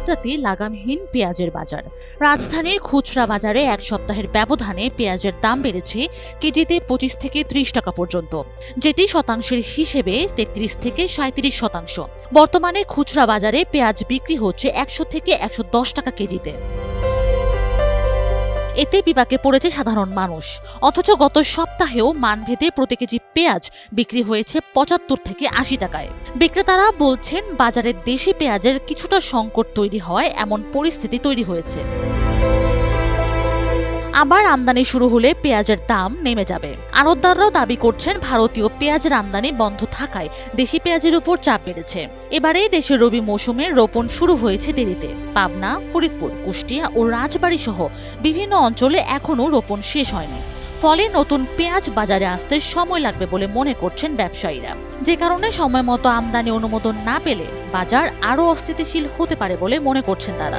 হঠাৎই লাগামহীন পেঁয়াজের বাজার। রাজধানীর খুচরা বাজারে এক সপ্তাহের ব্যবধানে পেঁয়াজের দাম বেড়েছে কেজিতে পঁচিশ থেকে ত্রিশ টাকা পর্যন্ত, যেটি শতাংশের হিসেবে তেত্রিশ থেকে সাঁত্রিশ শতাংশ। বর্তমানে খুচরা বাজারে পেঁয়াজ বিক্রি হচ্ছে একশো থেকে একশো দশ টাকা কেজিতে। এতে বিপাকে পড়েছে সাধারণ মানুষ, অথচ গত সপ্তাহেও মানভেদে প্রতি কেজি পেঁয়াজ বিক্রি হয়েছে পঁচাত্তর থেকে আশি টাকায়। বিক্রেতারা বলছেন, বাজারে দেশি পেঁয়াজের কিছুটা সংকট তৈরি হয় এমন পরিস্থিতি তৈরি হয়েছে। আবার আমদানি শুরু হলে পেঁয়াজের দাম নেমে যাবে। আড়তদাররাও দাবি করছেন, ভারতীয় পেঁয়াজের আমদানি বন্ধ থাকায় দেশি পেঁয়াজের উপর চাপ বেড়েছে। এবারে দেশের রবি মৌসুমে রোপণ শুরু হয়েছে দেরিতে। পাবনা, ফরিদপুর, কুষ্টিয়া ও রাজবাড়ী সহ বিভিন্ন অঞ্চলে এখনও রোপণ শেষ হয়নি। ফলে নতুন পেঁয়াজ বাজারে আসতে সময় লাগবে বলে মনে করছেন ব্যবসায়ীরা। যে কারণে সময় মতো আমদানি অনুমোদন না পেলে বাজার আরও অস্থিতিশীল হতে পারে বলে মনে করছেন তারা।